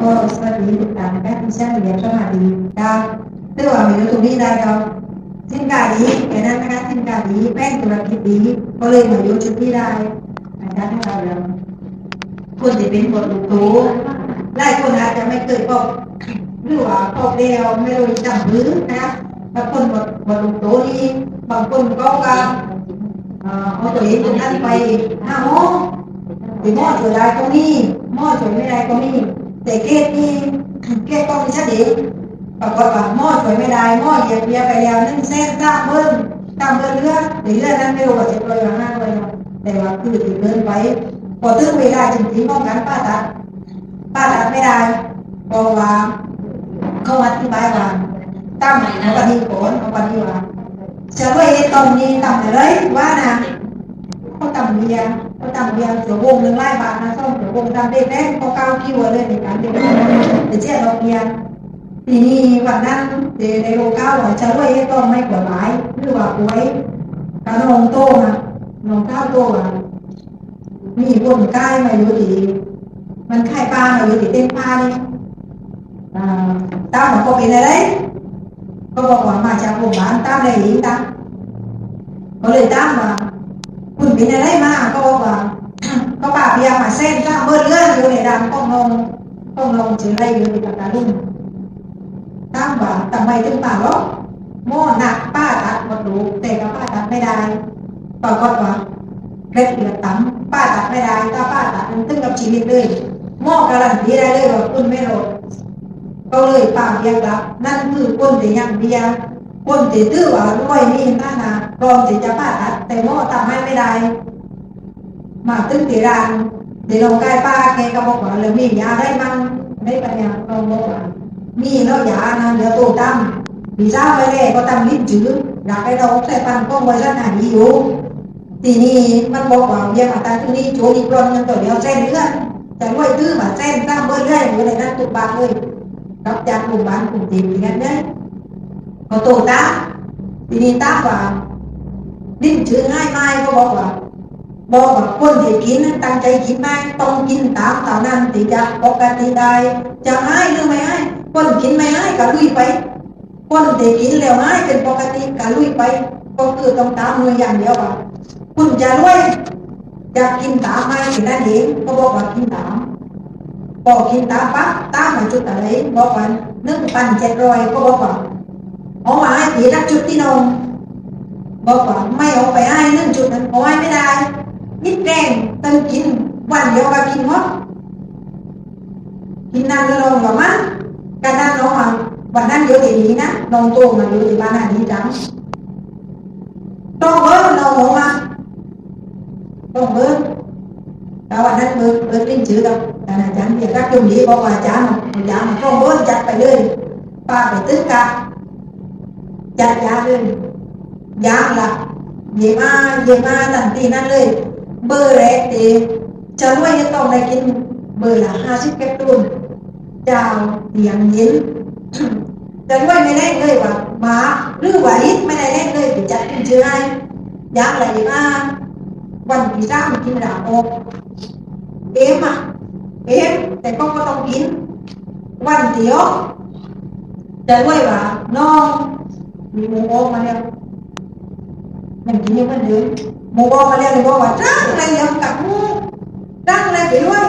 ก็สวัสดีทุกท่านนะครับที่ฉันเรียนสวัสดีครับซึ่งว่ามีตรงนี้ได้เราสินค้าดีแค่นั้นนะคะสินค้าดีแป้งธุรกิจดีก็เลยมาอยู่จุดที่ได้อาจารย์ให้เราเราคนที่เป็นคนรู้ตัวหลายคนอาจจะไม่เคยพบหรือว่าพบแล้วไม่รู้จำพื้นะบางคนหมดหมดรู้ตัวนี่บางคนก็ว่าเอาตัวเองตรงนั้นไปห้าโมง thì mỗi chỗ đại có mi mỗi chỗ ไม่ได้ก็มี แต่เกตนี่เกตต้องชัดเจนปรากฏว่าหม้อสวยไม่ได้หม้อเหยียบเบียไปแล้วนึ่งเส้นตามเบิ้ลตามเบิ้ลเรือหรือเรือนั้นไม่รู้ว่าจะปล่อยมาห้าเลยแต่ว่าคือติดเดินไปพอถึงเวลาจริงๆป้องกันป้าตัดป้าตัดไม่ได้เพราะว่าเขาอธิบายว่าตั้มเอาปฏิโกนเอาปฏิว่าจะด้วยตรงนี้ตั้มเลยว่านะเขาตั้มเบียร์ เขาทำเบียร์เสือวงหนึ่งไล่บาทนะส้มเสือวงทำเด็กแรกเขาก้าวคิวเลยในการเด็กแต่เจ้าเราเบียร์ทีนี้วันนั้นเดในโลก้าวจะด้วยต้องไม่กฎหมายหรือว่าป่วยการนองโตนะนองข้าวโตอะมีคนใกล้มาอยู่ที่มันไข่ปลามาอยู่ที่เต้นปลาเนี่ยอ่าตามของเขาเป็นอะไรเขาบอกว่ามาจากโรงพยาบาลตามเลยอีกตามก็เลยตามมาคุณ เป็นอะไรมาก็บอกว่าก็ป่าเบียร์มาเส้นก็เบิดเรื่องอยู่ในดังต้องลงต้องลงเฉยไรอยู่ในปากกาลุ่มตั้งว่าทำไมถึงป่าล็อกโม่หนักป้าตัดหมดดูแต่ก็ป้าตัดไม่ได้ปรากฏว่าเคล็ดเหลือตั้มป้าตัดไม่ได้ถ้าป้าตัดมันตึงกับชีวิตเลยโม่การันตีได้เลยว่าคุณไม่รอดก็เลยป่าเบียร์รับนั่นคือคนที่ยังเบียร์คนที่ตื้อว่าด้วยนี่น่านะพ ร้อมที่จะผ่าตัดแต่หมอทำให้ไม่ได้มาตึ้งตีรานเดี๋ยวลงใกล้ป้าแกก็บอกว่าเลยมียาได้มั้งได้ปัญญาเราบอกว่ามีแล้วยานะเดี๋ยวตัวตั้มพี่เจ้าไปเลยก็ตั้มลิ้นจืดอยากให้เราใส่ปันก็ไว้ขนาดนี้อยู่ทีนี้มันบอกว่าเยี่ยมอาตาตรงนี้โจดีกรอนมันตัวเดียวเส้นเลื่อนจะรวยตื้อมาเส้นตั้มเบอร์เรื่อยอยู่ในนั้นตุกบานเลยรับจากกลุ่มบ้านกลุ่มทีมอย่างนั้นเนี่ย có tổ tác thì đi tác vào đinh chữ hai mai có บอกว่าบอกว่าคนที่กินตั้งใจกินไหมต้องกินตามเท่านั้นที่จะปกติได้จะให้หรือไม่ให้คนกินไม่ให้ก็ลุยไปคนที่กินแล้วให้เป็นปกติก็ลุยไป ก็คือต้องตามมืออย่างเดียวว่าคุณจะรวยจะกินตามไหมที่นั่นเองก็บอกว่ากินตามพอกกินตามปั๊บตามมาจุดอะไรบอกว่าหนึ่งพันเจ็ดร้อยก็บอกว่าเอามาให้ผีนักจุดที่นอน บอกว่าไม่เอาไปให้นั่นจุดนั้นเอาให้ไม่ได้นิดแรงตึงกินวันเดียวก็กินหมดกินนานก็ลงกับมันการนั่นน้องมาวันนั้นอยู่ที่นี้นะน้องโตมาอยู่ที่บ้านนี้จังต้องเบิร์น้องหมูมาต้องเบิร์ดแต่วันนั้นเบิร์ดเบิร์ติ้งชื่อกับอาจารย์เรียกรักจุ่มดีบอกว่าอาจารย์อาจารย์ต้องเบิร์ดจัดไปเลยป้าไปตึ้งกับจัดยาเลย ยาละเยี่ยมาเยี่ยมาตันตีนั่นเลย เบอร์แรกตีจะรวยจะต้องได้กินเบอร์ละห้าสิบแคปซูลเจ้าเตียงเย็นจะรวยไม่ได้เลยว่ามาหรือว่าลิไม่ได้เล่นเลยไปจัดกินชื่อให้ยาอะไรมาวันที่สามกินดาบอกเอ็มอะเอ็มแต่ก็ต้องกิน วันเดียวจะรวยว่าน้องมีหมูโอมาแล้วมันกินยังมันเดิมหมูโอมาแล้วเลย บอกว่าร่างอะไรยังกับหมูร่างอะไรไปด้วย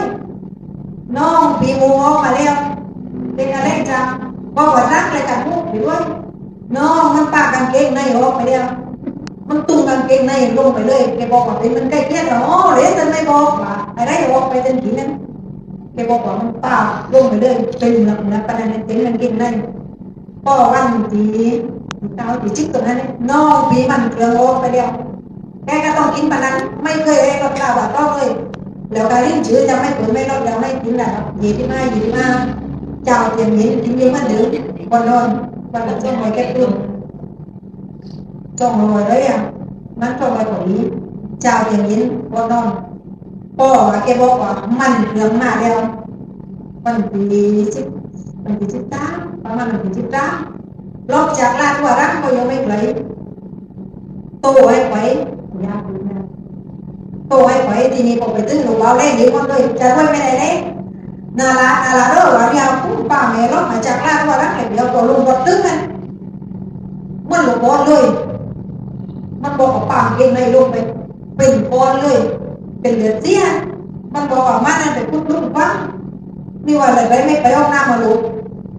น้องปีหมูโอมาแล้วเป็นอะไรจ้ะบอกว่าร่างอะไรกับหมูไปด้วยน้องมันปากกางเกงในออกไปแล้วมันตุ้งกางเกงในลงไปเลยแกบอกว่าเป็นมันใกล้เคียงหรอเดี๋ยวจะไม่บอกว่าอะไรออกไปจนถึงนั้นแกบอกว่ามันปาลงไปเลยเป็นหลักนะประเด็นเป็นกางเกงในพอวันที่ เก้าที่ชิกตรงนั้นนอกปีมันเกลือโอไปเดียวแกก็ต้องกินปนั้นไม่เคยให้รสข้าวแบบต้องเลยแล้วการลิ้นชื้อจะไม่เปิดไม่ลดแล้วไม่กินแล้วยี่ที่มายี่ที่มาเจ้าเตียงเย็นกินเย็นมันดื้อบนนอนวันหลังช่วงไว้แก้ตุ้นจ้องลอยเลยอะมันจ้องลอยกว่านี้เจ้าเตียงเย็นบนนอนพ่อว่าแกบอกว่ามันเรื่องมากแล้วมันปีสิบมันปีสิบเก้าประมาณมันปีสิบเก้า ลบจากลาดว่ารักก็ยังไม่ไหลโตให้ไหวยากนะโตให้ไหวทีนี้ผมไปตึ้งหนูเอาเล่นดีหมดเลยจะช่วยไม่ได้เลยนาลานาลาเด้อว่าเดียวผู้ป้าแม่รถมาจากลาดว่ารักเดียวก็ลงรถตึ้งกันมันหลบบอลเลย มันบอกว่าป้าเก่งในลงไปเป็นก้อนเลย เป็นเหลือเสียมันบอกว่ามันนั่นเป็นพุทธลุงฟังนี่ว่าอะไรไปไม่ไปห้องน้ำมาลูก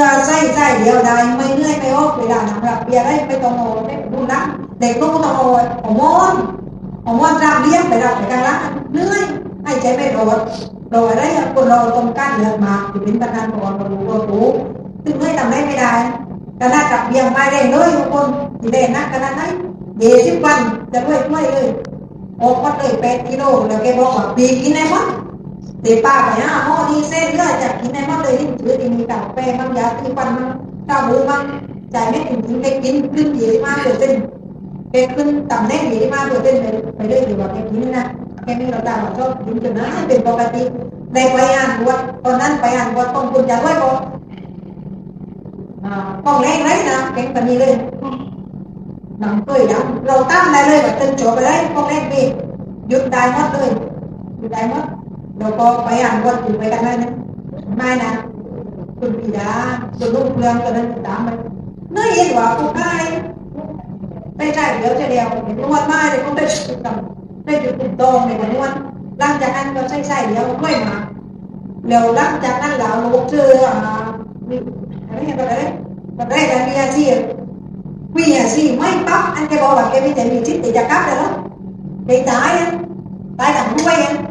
กเป็นคนบอใช้ให้เดียวได้ไม่เลื่อใส่ใส่เดียวได้ไม่เหนื่อยไม่ออกเวลาหนังรับเบียร์ได้ไม่ต้องโอยไม่ดูนักเด็กลูกต้องโอยหอมอนหอมอนรับเลี้ยงไปรับไปกันละเหนื่อยให้ใจไม่รอดรอได้คนเราตรงกันเลือกมาที่เป็นประธานก่อนเราดูเราดูถึงไม่ทำได้ไม่ได้กระนาดรับเบียร์ไม่ได้เลยทุกคนที่เด่นนักกระนาดไหนเยี่สิบวันจะด้วยด้วยเลยออกมาเลยแปดกิโลแล้วแกบอกว่าปีกินได้มั้ง thì ba phải à mò đi xe nữa chả kín này mất đấy chứ thì mình cà phê mang giá tư quan mang ta bố mang chạy hết mình chính cái kín ขึ้น gì mà được tên cái ขึ้น tầm nét gì mà được tên phải phải đây thì bảo cái kín nè cái này เราตามมาชอบ kín จนนั้นเป็นปกติได้ไปอ่านบทตอนนั้นไป อ่านบทต้องคุณจะด้วยบ่อ่าห้องแรกเลยนะแข่งกันนี้เลยหนังตัวดำเราตั้งได้เลยแบบตึงโจไปเลยห้องแรกพี่หยุดได้หมดเลยหยุดได้หมดแล้วก็ไปอ่านบทอยู่ไปกันได้นะไม่นะคุณปีดาคุณลูกเรืองกันนั้นตามไปเนื่อยเห็นว่าผู้ชายไม่ใช่เดี๋ยวจะเดียวเห็นนวดมาเลยก็ได้จุดต่ำได้จุดตุ่มโตในวันนวดหลังจากนั้นก็ใช่ใช่เดี๋ยวค่อยมาแล้วหลังจากนั้นเราลูกเจออ่ามีอะไรกันเลยก็ได้แต่มีอาชีพมีอาชีพไม่ปั๊บอันแกบอกว่าแกไม่จะมีชิดติดจะกลับเลยแล้วแกตายอะตายหลังด้วยอะ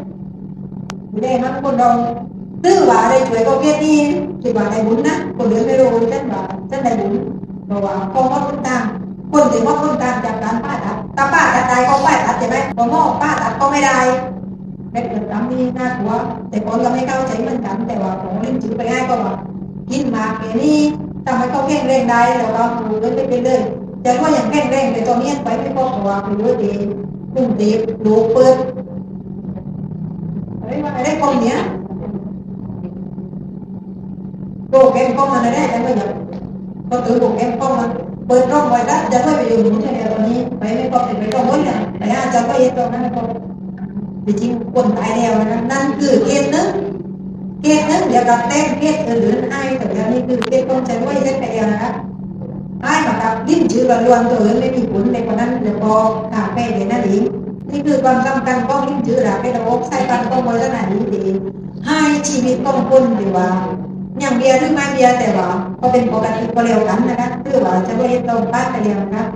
ไม่ได้มั้คนเราซื้อว่าได้ช่วยก็แค่นี้ถือว่าได้บุญนะคนเหลือไม่รู้ฉันว่าฉันได้บุญเพราว่าคนมดคนตามคนถือว่าคนตามจากการป้าตัดตาป้าตัดตายก็ป้าตัดใช่ไหมพอหม้อป้าตัดก็ไม่ได้ไม่เกิดตำมนี้น่ากลัวแต่คนเราไม่เข้าใจเหมือนกันแต่ว่าของเล่นจืดไปง่ายก็ว่ากินมาแค่นี้ทำให้เขาแข็งแรงได้เราเราดูเรื่องไปเอยแต่ว่าอย่างแข็งแรงแต่ตอนนี้ไปไม่พอเพราะว่าเป็อด้วยดีกลุ่มดีดูเปิด ไม่ได้กองเนี้ยโปรแกรมกล้องมันได้แต่ไม่ยังก็ถือโปรแกรมกล้องมันเปิดกล้องไว้แล้จะค่อยไปอยู่ตรงนี้ตอนนี้ไปไม่กงเป็นไปกล้องไว้นะแต่อาจจะย์ก็เห็นตรงนั้นก็จริงคนตายแล้วนะนั่นคือเกณฑ์นึงเกณฑ์นึงเดี๋ยวกับแต้มเกณฑ์อื่นๆไอ้ตรงนี้คือเกณฑ์ต้องใช้ไว้ใช้ไปเองนะไอ้มากับยิ้มชื่อล้วนตัวอื่นไม่มีผลในคนนั้นเดี๋ยวพอขาแไปเดี๋ยวนั่นเอง นี่คือความสำคัญของลิ้นจือหลักในระบบใส่ปันของบริษัทนี้ดีให้ชีวิตต้องคนดีว่า อย่างเบียร์หรือไม่เบียร์แต่ว่า ก็เป็นปกติก็เร็วกันนะคะคือว่าจะไม่ต้องป้าแต่เร็วนะครับ